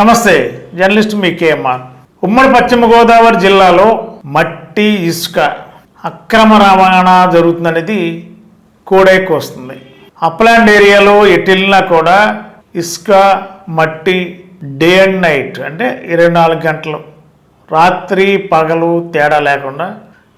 నమస్తే జర్నలిస్ట్ మీ కేఎంఆర్ ఉమ్మడి పశ్చిమ గోదావరి జిల్లాలో మట్టి ఇసుక అక్రమ రవాణా జరుగుతుందనేది కోడైకి వస్తుంది. అప్లాండ్ ఏరియాలో ఎటెళ్ళినా కూడా ఇసుక మట్టి డే అండ్ నైట్ అంటే ఇరవై నాలుగు గంటలు రాత్రి పగలు తేడా లేకుండా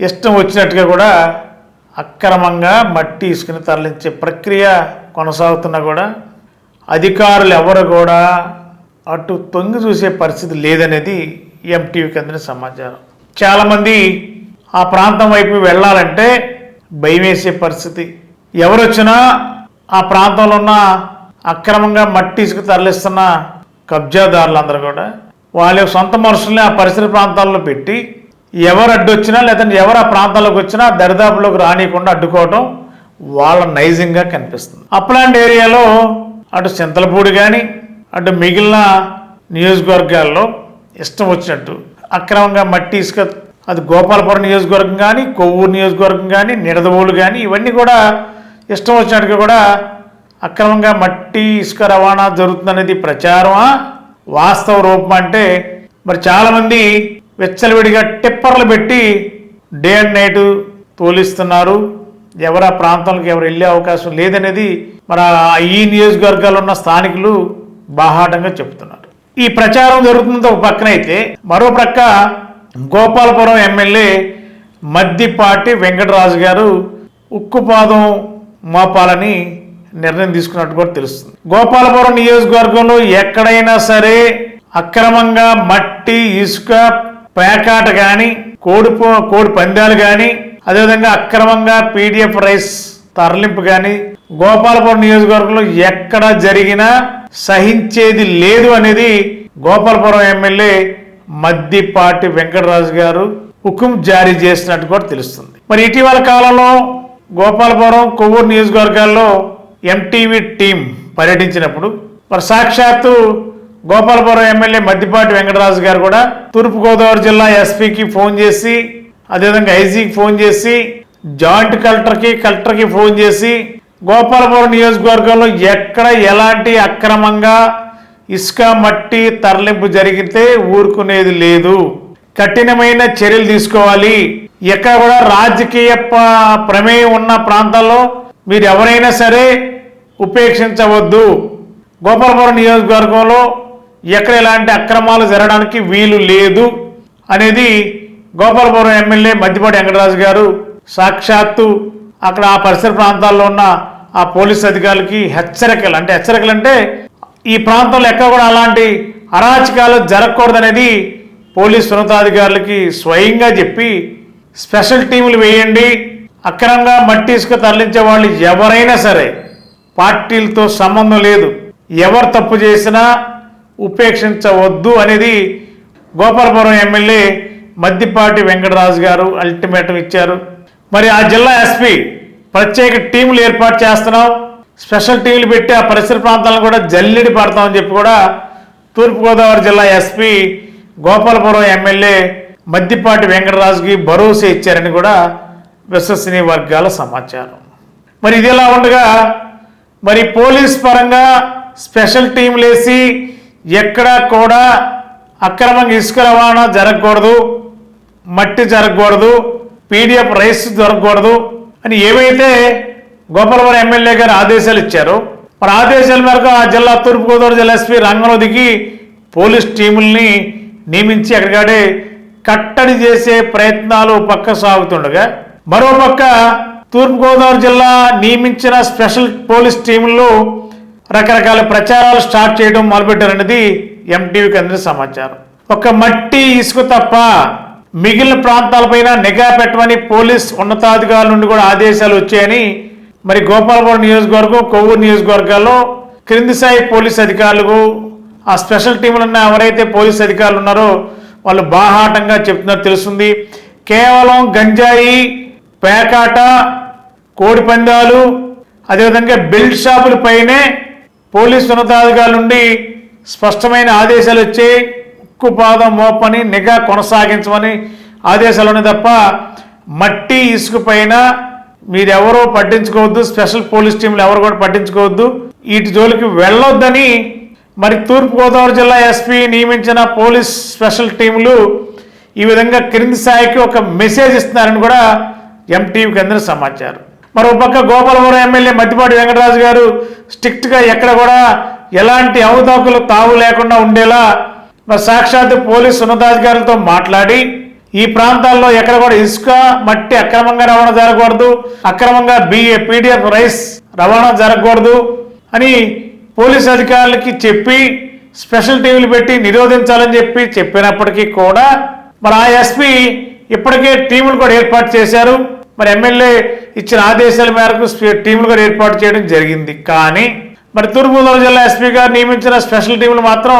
ఇష్టం వచ్చినట్టుగా కూడా అక్రమంగా మట్టి ఇసుకని తరలించే ప్రక్రియ కొనసాగుతున్నా కూడా అధికారులు ఎవరు కూడా అటు తొంగి చూసే పరిస్థితి లేదనేది ఎంటీవీకి అందిన సమాచారం. చాలామంది ఆ ప్రాంతం వైపు వెళ్ళాలంటే భయం వేసే పరిస్థితి. ఎవరు వచ్చినా ఆ ప్రాంతంలో ఉన్న అక్రమంగా మట్టి ఇసుక తరలిస్తున్న కబ్జాదారులందరూ కూడా వాళ్ళ సొంత మనుషుల్ని ఆ పరిసర ప్రాంతాల్లో పెట్టి ఎవరు అడ్డొచ్చినా లేదంటే ఎవరు ఆ ప్రాంతాల్లోకి వచ్చినా దరిదాపులోకి రానియకుండా అడ్డుకోవటం వాళ్ళ నైజింగ్గా కనిపిస్తుంది. అప్లాండ్ ఏరియాలో అటు చింతలపూడి కానీ అంటే మిగిలిన నియోజకవర్గాల్లో ఇష్టం వచ్చినట్టు. అక్రమంగా మట్టి ఇసుక అది గోపాలపురం నియోజకవర్గం కానీ కొవ్వూరు నియోజకవర్గం కానీ నిడదవోలు కానీ ఇవన్నీ కూడా ఇష్టం వచ్చినట్టుగా కూడా అక్రమంగా మట్టి ఇసుక రవాణా జరుగుతుందనేది ప్రచారమా? వాస్తవ రూపం అంటే మరి చాలామంది వెచ్చలవిడిగా టిప్పర్లు పెట్టి డే అండ్ నైట్ తోలిస్తున్నారు. ఎవరు ఆ ప్రాంతాలకు ఎవరు వెళ్ళే అవకాశం లేదనేది మరి ఈ నియోజకవర్గాల్లో ఉన్న స్థానికులు బాహాటంగా చెప్తున్నారు ఈ ప్రచారం జరుగుతున్నది ఒక పక్కనైతే అయితే మరో ప్రక్క గోపాలపురం ఎమ్మెల్యే మద్దిపాటి వెంకటరాజు గారు ఉక్కుపాదం మోపాలని నిర్ణయం తీసుకున్నట్టు కూడా తెలుస్తుంది. గోపాలపురం నియోజకవర్గంలో ఎక్కడైనా సరే అక్రమంగా మట్టి ఇసుక పేకాట కానీ కోడి కోడి పందాలు కానీ అదేవిధంగా అక్రమంగా పీడిఎఫ్ రైస్ తరలింపు కానీ గోపాలపురం నియోజకవర్గంలో ఎక్కడ జరిగినా సహించేది లేదు అనేది గోపాలపురం ఎమ్మెల్యే మద్దిపాటి వెంకటరాజు గారు హుకుం జారీ చేసినట్టు కూడా తెలుస్తుంది. మరి ఇటీవల కాలంలో గోపాలపురం కొవ్వూరు నియోజకవర్గాల్లో ఎంటీవీ టీం పర్యటించినప్పుడు మరి సాక్షాత్తు గోపాలపురం ఎమ్మెల్యే మద్దిపాటి వెంకటరాజు గారు కూడా తూర్పుగోదావరి జిల్లా ఎస్పీకి ఫోన్ చేసి అదేవిధంగా ఐజీకి ఫోన్ చేసి జాయింట్ కలెక్టర్కి కలెక్టర్కి ఫోన్ చేసి గోపాలపురం నియోజకవర్గంలో ఎక్కడ ఎలాంటి అక్రమంగా ఇసుక మట్టి తరలింపు జరిగితే ఊరుకునేది లేదు. కఠినమైన చర్యలు తీసుకోవాలి. ఎక్కడ కూడా రాజకీయ ప్రమేయం ఉన్న ప్రాంతాల్లో మీరు ఎవరైనా సరే ఉపేక్షించవద్దు. గోపాలపురం నియోజకవర్గంలో ఎక్కడ ఎలాంటి అక్రమాలు జరగడానికి వీలు లేదు అనేది గోపాలపురం ఎమ్మెల్యే మద్దిపాటి వెంకటరాజు గారు సాక్షాత్తు అక్కడ ఆ పరిసర ప్రాంతాల్లో ఉన్న ఆ పోలీస్ అధికారులకి హెచ్చరికలు అంటే హెచ్చరికలు అంటే ఈ ప్రాంతంలో ఎక్కడ కూడా అలాంటి అరాచకాలు జరగకూడదనేది పోలీస్ ఉన్నతాధికారులకి స్వయంగా చెప్పి స్పెషల్ టీములు వేయండి. అక్రమంగా మట్టి ఇసుక తరలించే వాళ్ళు ఎవరైనా సరే పార్టీలతో సంబంధం లేదు. ఎవరు తప్పు చేసినా ఉపేక్షించవద్దు అనేది గోపాలపురం ఎమ్మెల్యే మద్దిపాటి వెంకటరాజు గారు అల్టిమేటం ఇచ్చారు. మరి ఆ జిల్లా ఎస్పీ ప్రత్యేక టీములు ఏర్పాటు చేస్తున్నాం. స్పెషల్ టీములు పెట్టి ఆ పరిసర ప్రాంతాలను కూడా జల్లెడి పడతామని చెప్పి కూడా తూర్పుగోదావరి జిల్లా ఎస్పీ గోపాలపురం ఎమ్మెల్యే మద్దిపాటి వెంకటరాజుకి భరోసా ఇచ్చారని కూడా విశ్వసనీయ వర్గాల సమాచారం. మరి ఇది ఎలా ఉండగా మరి పోలీస్ పరంగా స్పెషల్ టీంలు వేసి ఎక్కడా కూడా అక్రమంగా ఇసుక రవాణా జరగకూడదు మట్టి జరగకూడదు పీడిఎఫ్ రైస్ దొరకకూడదు అని ఏవైతే గోపాలవరం ఎమ్మెల్యే గారు ఆదేశాలు ఇచ్చారో మరి ఆదేశాల మేరకు ఆ జిల్లా తూర్పుగోదావరి జిల్లా ఎస్పీ రంగంలో దిగి పోలీస్ టీముల్ని నియమించి అక్కడికాడే కట్టడి చేసే ప్రయత్నాలు పక్క సాగుతుండగా మరోపక్క తూర్పుగోదావరి జిల్లా నియమించిన స్పెషల్ పోలీస్ టీముల్లో రకరకాల ప్రచారాలు స్టార్ట్ చేయడం మొదలుపెట్టారనేది ఎంటీవీకి అందిన సమాచారం. ఒక మట్టి ఇసుక తప్ప మిగిలిన ప్రాంతాలపైన నిఘా పెట్టమని పోలీస్ ఉన్నతాధికారుల నుండి కూడా ఆదేశాలు వచ్చాయని మరి గోపాలపురం నియోజకవర్గం కొవ్వూరు నియోజకవర్గాల్లో క్రింది స్థాయి పోలీస్ అధికారులకు ఆ స్పెషల్ టీములు ఉన్న ఎవరైతే పోలీస్ అధికారులు ఉన్నారో వాళ్ళు బాహాటంగా చెప్తున్నారు తెలుస్తుంది. కేవలం గంజాయి పేకాట కోడి పందాలు అదేవిధంగా బెల్ట్ షాపుల పైనే పోలీస్ ఉన్నతాధికారుల నుండి స్పష్టమైన ఆదేశాలు వచ్చి ఉక్కుపాదం మోపని నిఘా కొనసాగించమని ఆదేశాలు తప్ప మట్టి ఇసుకపైన మీరెవరో పట్టించుకోవద్దు స్పెషల్ పోలీస్ టీంలు ఎవరు కూడా పట్టించుకోవద్దు. వీటి జోలికి వెళ్ళొద్దని మరి తూర్పుగోదావరి జిల్లా ఎస్పీ నియమించిన పోలీస్ స్పెషల్ టీములు ఈ విధంగా క్రింది స్థాయికి ఒక మెసేజ్ ఇస్తున్నారని కూడా ఎంటీవీకి అందిన సమాచారం. మరో పక్క గోపాలపురం ఎమ్మెల్యే మట్టిపాటి వెంకటరాజు గారు స్ట్రిక్ట్గా ఎక్కడ కూడా ఎలాంటి అవతాకులు తావు లేకుండా ఉండేలా మరి సాక్షాత్ పోలీస్ ఉన్నతాధికారులతో మాట్లాడి ఈ ప్రాంతాల్లో ఎక్కడ కూడా ఇసుక మట్టి అక్రమంగా రవాణా జరగకూడదు అక్రమంగా బిఏ పీడిఎఫ్ రైస్ రవాణా జరగకూడదు అని పోలీస్ అధికారులకి చెప్పి స్పెషల్ టీవీలు పెట్టి నిరోధించాలని చెప్పి చెప్పినప్పటికీ కూడా మరి ఆ ఎస్పీ ఇప్పటికే టీములు కూడా ఏర్పాటు చేశారు. మరి ఎమ్మెల్యే ఇచ్చిన ఆదేశాల మేరకు టీములు కూడా ఏర్పాటు చేయడం జరిగింది. కానీ మరి తూర్పుగోదావరి జిల్లా ఎస్పీ గారు నియమించిన స్పెషల్ టీములు మాత్రం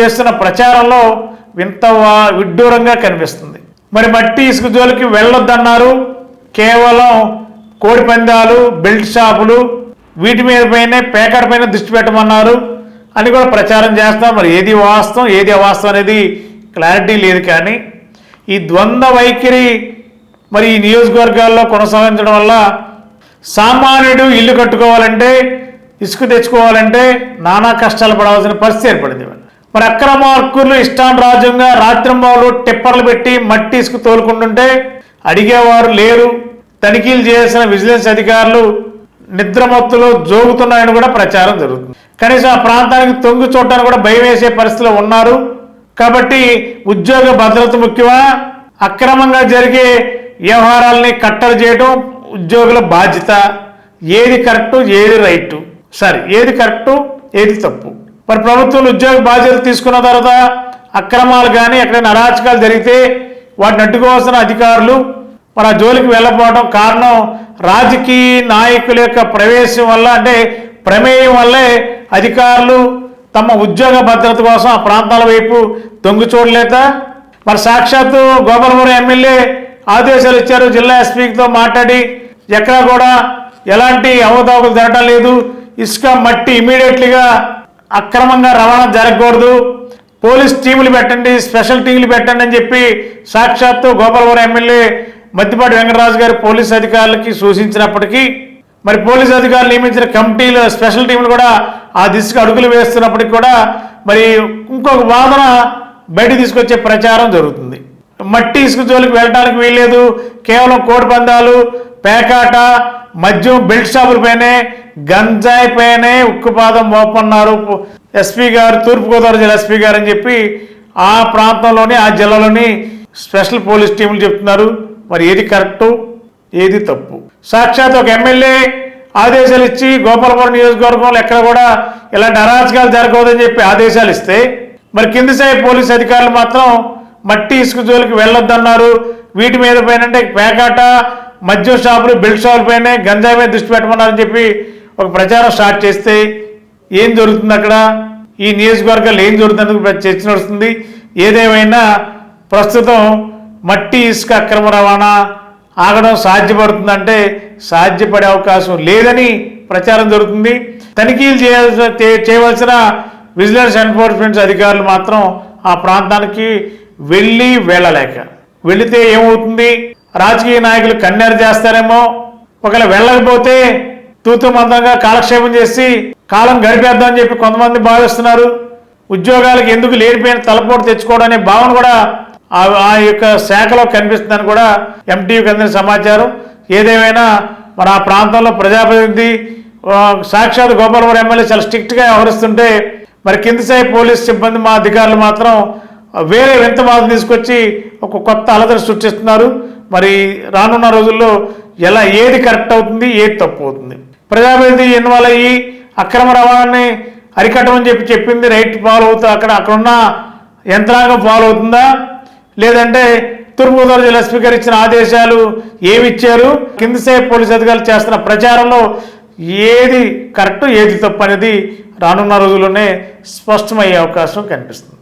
చేస్తున్న ప్రచారంలో వింత వా- విడ్డూరంగా కనిపిస్తుంది. మరి మట్టి ఇసుక జోలికి వెళ్ళొద్దన్నారు. కేవలం కోడి పందాలు బెల్ట్ షాపులు వీటి మీద పైనే పేకర్ పైన దృష్టి పెట్టమన్నారు. అని కూడా ప్రచారం చేస్తాం మరి ఏది వాస్తవం ఏది అవాస్తవం అనేది క్లారిటీ లేదు కానీ ఈ ద్వంద్వ వైఖరి మరి ఈ నియోజకవర్గాల్లో కొనసాగించడం వల్ల సామాన్యుడు ఇల్లు కట్టుకోవాలంటే ఇసుక తెచ్చుకోవాలంటే నానా కష్టాలు పడాల్సిన పరిస్థితి ఏర్పడింది. మరి అక్రమార్కులు ఇష్టానురాజ్యంగా రాత్రింబావులు టిప్పర్లు పెట్టి మట్టి ఇసుకు తోలుకుంటుంటే అడిగేవారు లేరు. తనిఖీలు చేసిన విజిలెన్స్ అధికారులు నిద్రమత్తులో జోగుతున్నాయని కూడా ప్రచారం జరుగుతుంది. కనీసం ఆ ప్రాంతానికి తొంగి చూడటానికి కూడా భయం వేసే పరిస్థితిలో ఉన్నారు. కాబట్టి ఉద్యోగ భద్రత ముఖ్యమా? అక్రమంగా జరిగే వ్యవహారాలని కట్టలు చేయడం ఉద్యోగుల బాధ్యత. ఏది కరెక్టు ఏది రైటు సరే ఏది కరెక్టు ఏది తప్పు? మరి ప్రభుత్వం ఉద్యోగ బాధ్యతలు తీసుకున్న తర్వాత అక్రమాలు కానీ ఎక్కడైనా అరాచకాలు జరిగితే వాటిని అడ్డుకోవాల్సిన అధికారులు మన జోలికి వెళ్ళకపోవడం కారణం రాజకీయ నాయకుల యొక్క ప్రవేశం వల్ల అంటే ప్రమేయం వల్లే అధికారులు తమ ఉద్యోగ భద్రత కోసం ఆ ప్రాంతాల వైపు దొంగ చూడలేక మరి సాక్షాత్తు గోపాలపురం ఎమ్మెల్యే ఆదేశాలు ఇచ్చారు. జిల్లా ఎస్పీతో మాట్లాడి ఎక్కడా కూడా ఎలాంటి అవతావకలు జరగడం లేదు. ఇసుక మట్టి ఇమీడియట్లీగా అక్రమంగా రవాణా జరగకూడదు. పోలీస్ టీములు పెట్టండి స్పెషల్ టీములు పెట్టండి అని చెప్పి సాక్షాత్తు గోపాలవరం ఎమ్మెల్యే మద్దిపాటి వెంకటరాజు గారు పోలీస్ అధికారులకి సూచించినప్పటికీ మరి పోలీస్ అధికారులు నియమించిన కమిటీలు స్పెషల్ టీములు కూడా ఆ దిశగా అడుగులు వేస్తున్నప్పటికీ కూడా మరి ఇంకొక వాదన బయట తీసుకొచ్చే ప్రచారం జరుగుతుంది. మట్టి ఇసుక జోలికి వెళ్ళడానికి వీల్లేదు. కేవలం కోడి పందాలు పేకాట మద్యం బెల్ట్ షాపులపైనే గంజాయి పైనే ఉక్కుపాదం మోపన్నారు ఎస్పీ గారు తూర్పుగోదావరి జిల్లా ఎస్పీ గారు అని చెప్పి ఆ ప్రాంతంలోని ఆ జిల్లాలోని స్పెషల్ పోలీస్ టీములు చెప్తున్నారు. మరి ఏది కరెక్టు ఏది తప్పు? సాక్షాత్ ఒక ఎమ్మెల్యే ఆదేశాలు ఇచ్చి గోపాలపురం నియోజకవర్గంలో ఎక్కడ కూడా ఇలాంటి అరాచకాలు జరగవద్దని చెప్పి ఆదేశాలు ఇస్తే మరి కింది స్థాయి పోలీస్ అధికారులు మాత్రం మట్టి ఇసుక జోలికి వెళ్ళొద్దన్నారు. వీటి మీద పైన అంటే పేకాట మద్యం షాపులు బెల్ట్ షాపులపైనే గంజాయి మీద దృష్టి పెట్టమన్నారని చెప్పి ఒక ప్రచారం స్టార్ట్ చేస్తే ఏం జరుగుతుంది అక్కడ? ఈ నియోజకవర్గాలు ఏం జరుగుతుంది చర్చ నడుస్తుంది. ఏదేమైనా ప్రస్తుతం మట్టి ఇసుక అక్రమ రవాణా ఆగడం సాధ్యపడుతుందంటే సాధ్యపడే అవకాశం లేదని ప్రచారం జరుగుతుంది. తనిఖీలు చేయాల్సిన చేయవలసిన విజిలెన్స్ ఎన్ఫోర్స్మెంట్ అధికారులు మాత్రం ఆ ప్రాంతానికి వెళ్ళి వెళ్ళలేక. వెళితే ఏమవుతుంది? రాజకీయ నాయకులు కన్నెర చేస్తారేమో. ఒకవేళ వెళ్ళకపోతే తూతు మందంగా కాలక్షేపం చేసి కాలం గడిపేద్దామని చెప్పి కొంతమంది భావిస్తున్నారు. ఉద్యోగాలకు ఎందుకు లేనిపోయిన తలపోటు తెచ్చుకోవడం అనే భావన కూడా ఆ యొక్క శాఖలో కనిపిస్తుందని కూడా ఎంటీవీకి అందిన సమాచారం. ఏదేమైనా మన ఆ ప్రాంతంలో ప్రజాప్రతినిధి సాక్షాత్ గోపాలపురం ఎమ్మెల్యే చాలా స్ట్రిక్ట్గా వ్యవహరిస్తుంటే మరి కిందిసాయి పోలీస్ సిబ్బంది మా అధికారులు మాత్రం వేరే వింత మాత్రం తీసుకొచ్చి ఒక కొత్త అలదడి సృష్టిస్తున్నారు. మరి రానున్న రోజుల్లో ఎలా ఏది కరెక్ట్ అవుతుంది ఏది తప్పు అవుతుంది? ప్రజాప్రతినిధి ఇన్వాల్వ్ అయ్యి అక్రమ రవాణాన్ని అరికట్టమని చెప్పి చెప్పింది రైట్ ఫాలో అవుతా అక్కడ అక్కడ ఉన్న యంత్రాంగం ఫాలో అవుతుందా? లేదంటే తూర్పుగోదావరి జిల్లా స్పీకర్ ఇచ్చిన ఆదేశాలు ఏమి ఇచ్చారు? కిందసేపు పోలీస్ అధికారులు చేస్తున్న ప్రచారంలో ఏది కరెక్ట్ ఏది తప్పు అనేది రానున్న రోజుల్లోనే స్పష్టమయ్యే అవకాశం కనిపిస్తుంది.